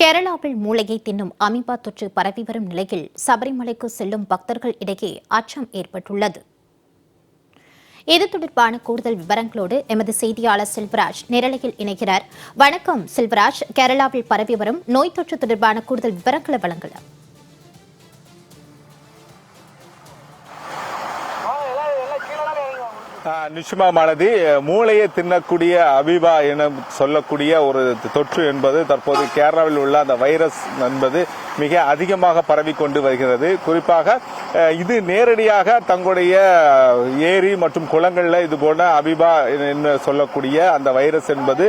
கேரளாவில் மூளையை தின்னும் அமீபா தொற்று பரவி வரும் நிலையில் சபரிமலைக்கு செல்லும் பக்தர்கள் இடையே அச்சம் ஏற்பட்டுள்ளது. இது தொடர்பான கூடுதல் விவரங்களோடு எமது செய்தியாளர் செல்வராஜ் நிரலையில் இணைகிறார். வணக்கம் செல்வராஜ். கேரளாவில் பரவி வரும் நோய் தொற்று தொடர்பான கூடுதல் விவரங்களை வழங்கலாம். ஆ, நிச்சயமா மூளையை தின்னக்கூடிய அபிபா என சொல்லக்கூடிய ஒரு தொற்று என்பது தற்போது கேரளாவில் உள்ள அந்த வைரஸ் என்பது மிக அதிகமாக பரவிக்கொண்டு வருகிறது. குறிப்பாக இது நேரடியாக தங்களுடைய ஏரி மற்றும் குளங்களில் இது போன்ற அபிபா என்று சொல்லக்கூடிய அந்த வைரஸ் என்பது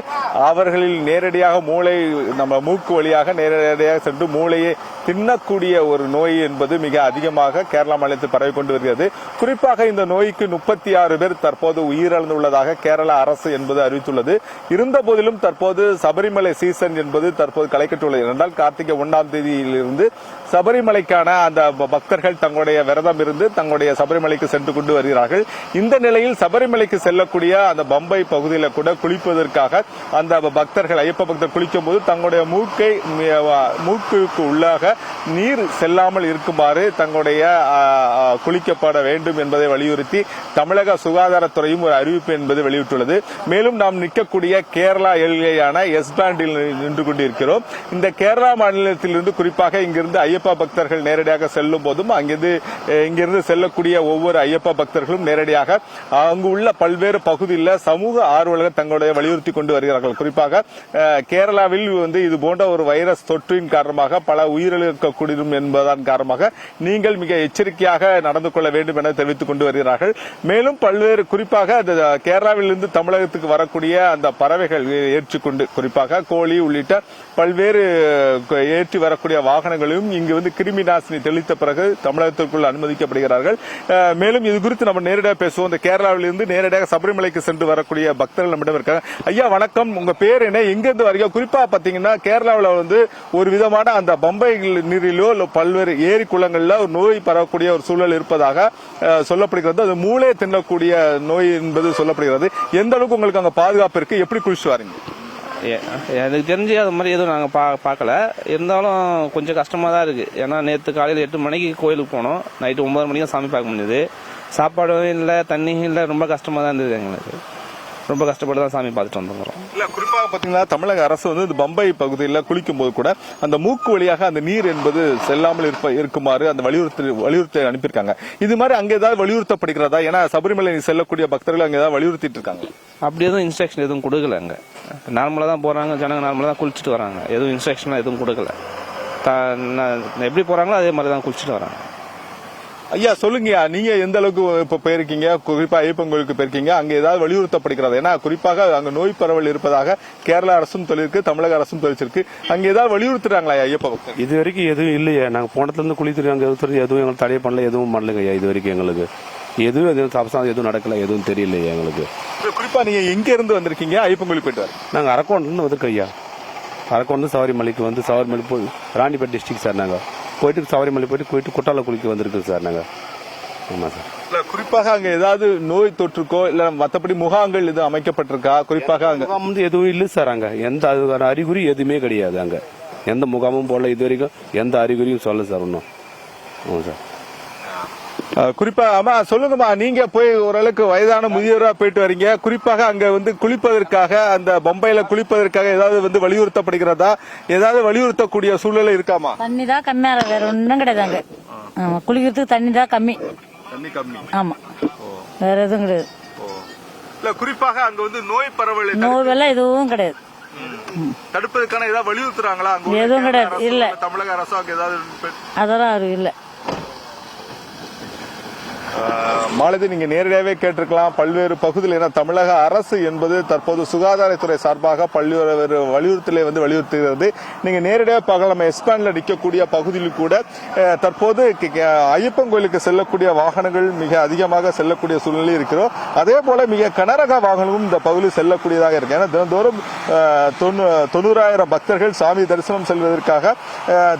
அவர்களில் நேரடியாக மூளை நம்ம மூக்கு வழியாக நேரடியாக சென்று மூளையை தின்னக்கூடிய ஒரு நோய் என்பது மிக அதிகமாக கேரளா மாநிலத்தில் பரவி கொண்டு வருகிறது. குறிப்பாக இந்த நோய்க்கு முப்பத்தி ஆறு பேர் தற்போது உயிரிழந்துள்ளதாக கேரள அரசு என்பது அறிவித்துள்ளது. இருந்த போதிலும் தற்போது சபரிமலை சீசன் என்பது தற்போது களைக்கட்டுள்ளது என்றால் கார்த்திகை ஒன்றாம் தேதியில் வந்து சபரிமலைக்கான அந்த பக்தர்கள் தங்களுடைய விரதம் இருந்து தங்களுடைய சபரிமலைக்கு சென்று கொண்டு வருகிறார்கள். இந்த நிலையில் சபரிமலைக்கு செல்லக்கூடிய அந்த பம்பை பகுதியில் கூட குளிப்பதற்காக அந்த பக்தர்கள் ஐயப்ப பக்தர் குளிக்கும் போது தங்களுடைய மூக்கை மூக்குக்கு உள்ளாக நீர் செல்லாமல் இருக்குமாறு தங்களுடைய குளிக்கப்பட வேண்டும் என்பதை வலியுறுத்தி தமிழக சுகாதாரத்துறையும் ஒரு அறிவிப்பு என்பது வெளியிட்டுள்ளது. மேலும் நாம் நிற்கக்கூடிய கேரளா எல்லையான எஸ் பேண்டில் நின்று கொண்டிருக்கிறோம். இந்த கேரளா மாநிலத்திலிருந்து குறிப்பாக இங்கிருந்து ஐயப்ப பக்தர்கள் நேரடியாக செல்லும் போதும் அங்கிருந்து இங்கிருந்து செல்லக்கூடிய ஒவ்வொரு ஐயப்பா பக்தர்களும் நேரடியாக அங்கு உள்ள பல்வேறு பகுதியில் சமூக ஆர்வலர்கள் தங்களுடைய வலியுறுத்தி கொண்டு வருகிறார்கள். குறிப்பாக கேரளாவில் வந்து இது போன்ற ஒரு வைரஸ் தொற்றின் காரணமாக பல உயிரிழக்கக்கூடும் என்பதன் காரணமாக நீங்கள் மிக எச்சரிக்கையாக நடந்து கொள்ள வேண்டும் என தெரிவித்துக் கொண்டு வருகிறார்கள். மேலும் பல்வேறு குறிப்பாக அந்த கேரளாவிலிருந்து தமிழகத்துக்கு வரக்கூடிய அந்த பறவைகள் ஏற்றுக்கொண்டு குறிப்பாக கோழி உள்ளிட்ட பல்வேறு ஏற்றி வரக்கூடிய வாகனங்களையும் இங்கு வந்து கிருமி நாசினி தெளித்த பிறகு தமிழகத்திற்குள் அனுமதிக்கப்படுகிறார்கள். மேலும் இது குறித்து நம்ம நேரடியாக பேசுவோம். இந்த கேரளாவிலிருந்து நேரடியாக சபரிமலைக்கு சென்று வரக்கூடிய பக்தர்கள் நம்மிடம் இருக்காங்க. ஐயா வணக்கம். உங்க பேர் என்ன? எங்கிருந்து வரீங்க? குறிப்பா பாத்தீங்கன்னா கேரளாவில் வந்து ஒரு விதமான அந்த பம்பை நீரிலோ இல்ல பல்வேறு ஏரி குளங்கள்ல ஒரு நோய் பரவக்கூடிய ஒரு சூழல் இருப்பதாக சொல்லப்படுகிறது. அது மூளை தின்னக்கூடிய நோய் என்பது சொல்லப்படுகிறது. எந்த அளவுக்கு உங்களுக்கு அங்க பாதுகாப்பு இருக்கு? எப்படி குளிச்சு வரீங்க? எனக்கு தெரிஞ்சு அது மாதிரி எதுவும் நாங்கள் பா பார்க்கல. இருந்தாலும் கொஞ்சம் கஷ்டமாக தான் இருக்குது ஏன்னா நேற்று காலையில் எட்டு மணிக்கு கோயிலுக்கு போனோம். நைட்டு ஒம்பது மணிக்கு சாமி பார்க்க முடியுது சாப்பாடும் இல்லை தண்ணியும் இல்லை ரொம்ப கஷ்டமாக தான் இருந்தது எங்களுக்கு. ரொம்ப கஷ்டப்பட்டு தான் சாமி பார்த்துட்டு வந்துருக்கிறோம். இல்ல குறிப்பாக பாத்தீங்கன்னா தமிழக அரசு வந்து இந்த பம்பை பகுதியில் குளிக்கும் போது கூட அந்த மூக்கு வழியாக அந்த நீர் என்பது செல்லாமல் இருப்ப இருக்குமாறு அந்த வலியுறுத்தி வலியுறுத்தி அனுப்பியிருக்காங்க. இது மாதிரி அங்க ஏதாவது வலியுறுத்தப்படுகிறதா? ஏன்னா சபரிமலை செல்லக்கூடிய பக்தர்கள் அங்க ஏதாவது வலியுறுத்திட்டு இருக்காங்க அப்படி எதுவும் இன்ஸ்ட்ரக்ஷன் எதுவும் கொடுக்கல அங்கே. நார்மலாக தான் போகிறாங்க ஜனங்க நார்மலாக தான் குளிச்சுட்டு வராங்க. எதுவும் இன்ஸ்ட்ரக்ஷன்லாம் எதுவும் கொடுக்கல. எப்படி போகிறாங்களோ அதே மாதிரி தான் குளிச்சுட்டு வராங்க. ஐயா சொல்லுங்கய்யா நீங்க எந்த அளவுக்கு இப்ப போயிருக்கீங்க? குறிப்பா ஐயப்பன் கோயிலுக்கு போயிருக்கீங்க. அங்க ஏதாவது வலியுறுத்தப்படுகிறது. ஏன்னா குறிப்பாக அங்க நோய் பரவல் இருப்பதாக கேரளா அரசும் சொல்லியிருக்கு தமிழக அரசும் தெரிவிச்சிருக்கு. அங்க ஏதாவது வலியுறுத்துறாங்களா ஐயப்ப பக்தர்? இது வரைக்கும் எதுவும் இல்லையே. நாங்கள் போனதுல இருந்து குளித்துட்டு அங்கே எதுவும் எங்களுக்கு தடை பண்ணல எதுவும் பண்ணலைங்க ஐயா இது வரைக்கும் எங்களுக்கு. எதுவும் எதுவும் தபசம் எதுவும் நடக்கல எதுவும் தெரியலையே எங்களுக்கு. குறிப்பா நீங்க எங்க இருந்து வந்திருக்கீங்க? ஐயப்பன் கோயிலுக்கு போயிட்டு நாங்கள் அரக்கோண்டிலிருந்து வந்திருக்கோம் ஐயா. அரக்கோண்டு சபரிமலைக்கு வந்து சபரிமலை போய் ராணிப்பேட் டிஸ்ட்ரிக்ட் சார் நாங்கள் போயிட்டு சபரிமலை போயிட்டு போயிட்டு குட்டால குளிக்க வந்திருக்கோம் சார் நாங்கள் ஆமாம் சார். இல்ல குறிப்பாக அங்க ஏதாவது நோய் தொற்றுக்கோ இல்ல மத்தபடி முகாங்கள் எதுவும் அமைக்கப்பட்டிருக்கா? குறிப்பாக அங்க முகாம் வந்து எதுவும் இல்லை சார் அங்கே. எந்த அதுக்கான அறிகுறி எதுவுமே கிடையாது அங்கே. எந்த முகாமும் போடல இது வரைக்கும் எந்த அறிகுறியும் சொல்ல சார் ஒன்றும் ஆமாம் சார். குறிப்பா ஆமா சொல்லுங்கம்மா நீங்க போய் ஓரளவுக்கு வயதான முதியோரா போயிட்டு வரீங்க. குறிப்பாக அங்க வந்து குளிப்பதற்காக அந்த பம்பையில குளிப்பதற்காக ஏதாவது வந்து வலியுறுத்தப்படுகிறதா? ஏதாவது வலியுறுத்தக்கூடிய சூழ்நிலை இருக்காமா? தண்ணி தான் கம்மியா இருக்கு. வேற ஒன்றும் கிடையாது அங்க. ஆமா குளிக்கிறதுக்கு தண்ணி தான் கம்மி. தண்ணி கம்மி. ஆமா. வேற எதுவும் கிடையாது. இல்ல குறிப்பாக அங்க வந்து நோய் பரவல் நோவெல்லாம் எதுவும் கிடையாது. தடுப்பதற்கான ஏதாவது வலியுறுத்துறாங்களா? எதுவும் கிடையாது. இல்ல. தமிழக அரசு அங்க ஏதாவது அதெல்லாம் அது இல்லை. Uh, மாலதி நீங்க நேரடியாகவே கேட்டிருக்கலாம். பல்வேறு பகுதியில் என தமிழக அரசு என்பது தற்போது சுகாதாரத்துறை சார்பாக பல்வேறு வலியுறுத்தலை வந்து வலியுறுத்துகிறது. நீங்க நேரடியாக பார்க்கலாம். நம்ம எஸ்பான்ல நிற்கக்கூடிய பகுதியில் கூட தற்போது ஐயப்பன் கோயிலுக்கு செல்லக்கூடிய வாகனங்கள் மிக அதிகமாக செல்லக்கூடிய சூழ்நிலை இருக்கிறோம். அதே போல மிக கனரக வாகனங்களும் இந்த பகுதியில் செல்லக்கூடியதாக இருக்கு. ஏன்னா தினந்தோறும் தொண்ணூ- தொண்ணூறாயிரம் பக்தர்கள் சாமி தரிசனம் செல்வதற்காக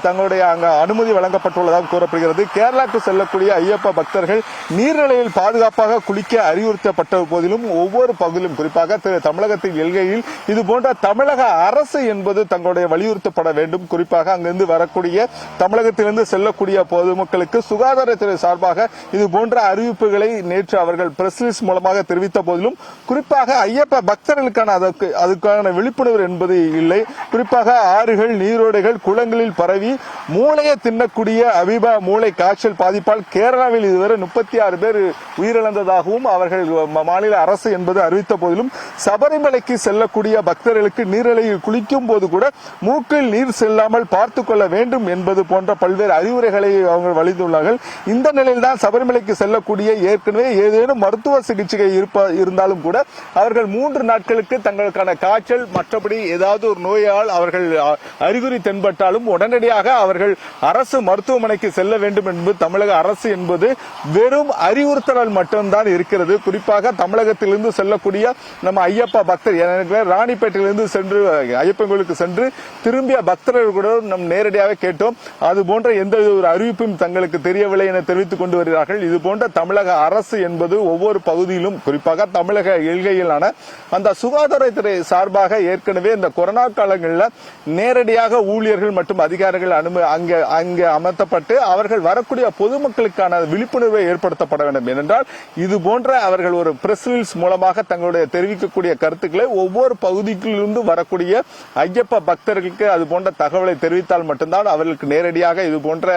தங்களுடைய அங்க அனுமதி வழங்கப்பட்டுள்ளதாக கூறப்படுகிறது. கேரளாவுக்கு செல்லக்கூடிய ஐயப்ப பக்தர்கள் நீர்நிலையில் பாதுகாப்பாக குளிக்க அறிவுறுத்தப்பட்ட போதிலும் ஒவ்வொரு பகுதியிலும் குறிப்பாக தமிழகத்தின் எல்கையில் இது போன்ற தமிழக அரசு என்பது தங்களுடைய வலியுறுத்தப்பட வேண்டும். குறிப்பாக அங்கிருந்து வரக்கூடிய தமிழகத்திலிருந்து செல்லக்கூடிய பொதுமக்களுக்கு சுகாதாரத்துறை சார்பாக இது போன்ற அறிவிப்புகளை நேற்று அவர்கள் பிரஸ் ரிலீஸ் மூலமாக தெரிவித்த போதிலும் குறிப்பாக ஐயப்ப பக்தர்களுக்கான அதற்கு அதுக்கான விழிப்புணர்வு என்பது இல்லை. குறிப்பாக ஆறுகள் நீரோடைகள் குளங்களில் பரவி மூளையை தின்னக்கூடிய அபிபா மூளை காய்ச்சல் பாதிப்பால் கேரளாவில் இதுவரை முப்பத்தி ஆறு பேர் உயிரிழந்ததாகவும் அவர்கள் மாநில அரசு என்பது அறிவித்த போதிலும் சபரிமலைக்கு செல்லக்கூடிய பக்தர்களுக்கு நீரிழையில் குளிக்கும் போது கூட மூக்கில் நீர் செல்லாமல் பார்த்துக் கொள்ள வேண்டும் என்பது போன்ற பல்வேறு அறிவுரைகளை அவங்க வழிந்துள்ளார்கள் இந்த நிலையில்தான் சபரிமலைக்கு செல்லக்கூடிய ஏற்கனவே ஏதேனும் மருத்துவ சிகிச்சை இருப்ப இருந்தாலும் கூட அவர்கள் மூன்று நாட்களுக்கு தங்களுக்கான காய்ச்சல் மற்றபடி ஏதாவது ஒரு நோயால் அவர்கள் அறிகுறி தென்பட்டாலும் உடனடியாக அவர்கள் அரசு மருத்துவமனைக்கு செல்ல வேண்டும் என்பது தமிழக அரசு என்பது வெறும் அறிவுரை அறிவுறுத்தல் மட்டும்தான் இருக்கிறது. குறிப்பாக தமிழகத்திலிருந்து செல்லக்கூடிய நம்ம ஐயப்பா பக்தர் எனக்கு ராணிப்பேட்டையிலிருந்து சென்று ஐயப்பன் சென்று திரும்பிய பக்தர்கள் கூட நம் நேரடியாக கேட்டோம். அது போன்ற எந்த ஒரு அறிவிப்பும் தங்களுக்கு தெரியவில்லை என தெரிவித்துக் கொண்டு வருகிறார்கள். இது போன்ற தமிழக அரசு என்பது ஒவ்வொரு பகுதியிலும் குறிப்பாக தமிழக எல்கையிலான அந்த சுகாதாரத்துறை சார்பாக ஏற்கனவே இந்த கொரோனா காலங்களில் நேரடியாக ஊழியர்கள் மற்றும் அதிகாரிகள் அனுமதி அங்கே அங்கே அமர்த்தப்பட்டு அவர்கள் வரக்கூடிய பொதுமக்களுக்கான விழிப்புணர்வை ஏற்படுத்தப்பட வேண்டும். ஏனென்றால் இது போன்ற அவர்கள் ஒரு பிரஸ் ரிலீஸ் மூலமாக தங்களுடைய தெரிவிக்கக்கூடிய கருத்துக்களை ஒவ்வொரு பகுதிகளிலிருந்து வரக்கூடிய ஐயப்ப பக்தர்களுக்கு அது போன்ற தகவலை தெரிவித்தால் மட்டும்தான் அவர்களுக்கு நேரடியாக இது போன்ற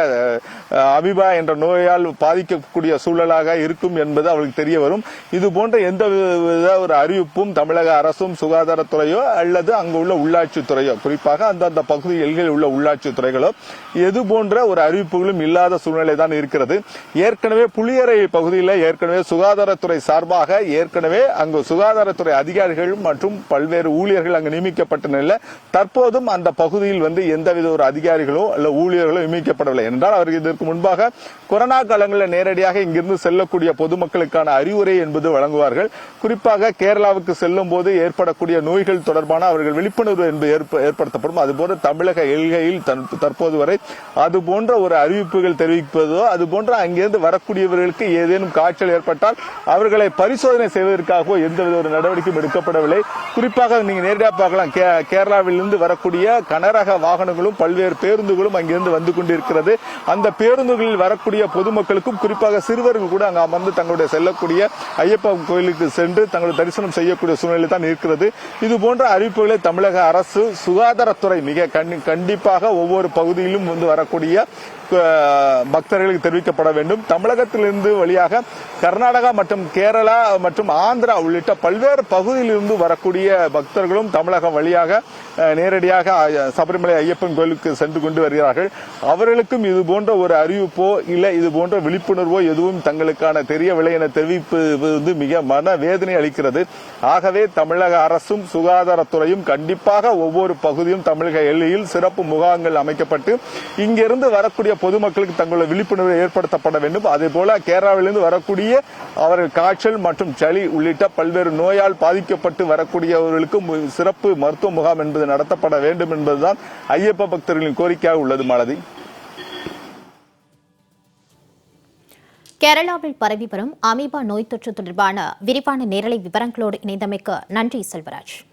அபிபா என்ற நோயால் பாதிக்கக்கூடிய சூழலாக இருக்கும் என்பது அவர்களுக்கு தெரிய வரும். இது போன்ற எந்த வித ஒரு அறிவிப்பும் தமிழக அரசும் சுகாதாரத்துறையோ அல்லது அங்கு உள்ள உள்ளாட்சித்துறையோ குறிப்பாக அந்தந்த பகுதி உள்ள உள்ளாட்சித்துறைகளோ எது போன்ற ஒரு அறிவிப்புகளும் இல்லாத சூழ்நிலை தான் இருக்கிறது. ஏற்கனவே புளியரை பகுதியில் ஏற்கனவே சுகாதாரத்துறை சார்பாக ஏற்கனவே அங்கு சுகாதாரத்துறை அதிகாரிகள் மற்றும் பல்வேறு ஊழியர்கள் அங்கு நியமிக்கப்பட்ட நிலையில் தற்போதும் அந்த பகுதியில் வந்து எந்தவித ஒரு அதிகாரிகளோ அல்ல ஊழியர்களோ நியமிக்கப்படவில்லை. என்றால் அவர்கள் இதற்கு முன்பாக கொரோனா காலங்களில் நேரடியாக இங்கிருந்து செல்லக்கூடிய பொதுமக்களுக்கான அறிவுரை என்பது வழங்குவார்கள். குறிப்பாக கேரளாவுக்கு செல்லும் போது ஏற்படக்கூடிய நோய்கள் தொடர்பான அவர்கள் விழிப்புணர்வு என்பது ஏற்ப- ஏற்படுத்தப்படும். அதுபோன்று தமிழக எல்கையில் தற்போது வரை அது போன்ற ஒரு அறிவிப்புகள் தெரிவிப்பதோ அது போன்ற அங்கிருந்து வரக்கூடியவர்களுக்கு ஏதேனும் காய்ச்சல் ஏற்பட்டால் அவர்களை பரிசோதனை செய்வதற்காகவோ எந்தவித ஒரு நடவடிக்கையும் எடுக்கப்படவில்லை. குறிப்பாக நீங்க நேரடியாக பார்க்கலாம். கே- கேரளாவிலிருந்து வரக்கூடிய கனரக வாகனங்களும் பல்வேறு பேருந்துகளும் அங்கிருந்து வந்து கொண்டிருக்கிறது. அந்த பேருந்துகளில் வரக்கூடிய பொதுமக்களுக்கும் குறிப்பாக சிறுவர்கள் கூட அங்கு அமர்ந்து தங்களுடைய செல்லக்கூடிய ஐயப்பன் கோயிலுக்கு சென்று தங்களுடைய தரிசனம் செய்யக்கூடிய சூழ்நிலை தான் இருக்கிறது. இது போன்ற அறிவிப்புகளை தமிழக அரசு சுகாதாரத்துறை மிக கண்டிப்பாக ஒவ்வொரு பகுதியிலும் வந்து வரக்கூடிய பக்தர்களுக்கு தெரிவிக்கப்பட வேண்டும். தமிழகத்திலிருந்து வழியாக கர்நாடகா மற்றும் கேரளா மற்றும் ஆந்திரா உள்ளிட்ட பல்வேறு பகுதியிலிருந்து வரக்கூடிய பக்தர்களும் தமிழகம் வழியாக நேரடியாக சபரிமலை ஐயப்பன் கோயிலுக்கு சென்று கொண்டு வருகிறார்கள். அவர்களுக்கும் இது போன்ற ஒரு அறிவிப்போ இல்லை இது போன்ற விழிப்புணர்வோ எதுவும் தங்களுக்கான தெரியவில்லை என தெரிவிப்பது வந்து மிக மன வேதனை அளிக்கிறது. ஆகவே தமிழக அரசும் சுகாதாரத்துறையும் கண்டிப்பாக ஒவ்வொரு பகுதியும் தமிழக எல்லையில் சிறப்பு முகாம்கள் அமைக்கப்பட்டு இங்கிருந்து வரக்கூடிய பொதுமக்களுக்கு தங்களுடைய விழிப்புணர்வு ஏற்படுத்தப்பட வேண்டும். அதே போல கேரளாவிலிருந்து வரக்கூடிய அவர்கள் காய்ச்சல் மற்றும் சளி உள்ளிட்ட பல்வேறு நோயால் பாதிக்கப்பட்டு வரக்கூடியவர்களுக்கு மு- சிறப்பு மருத்துவ முகாம் என்பது நடத்தப்பட வேண்டும் என்பதுதான் ஐயப்ப பக்தர்களின் கோரிக்கையாக உள்ளது மாலதி. கேரளாவில் பரவி வரும் அமீபா நோய் தொற்று தொடர்பான விரிவான நேரலை விவரங்களோடு இணைந்தமைக்கு நன்றி செல்வராஜ்.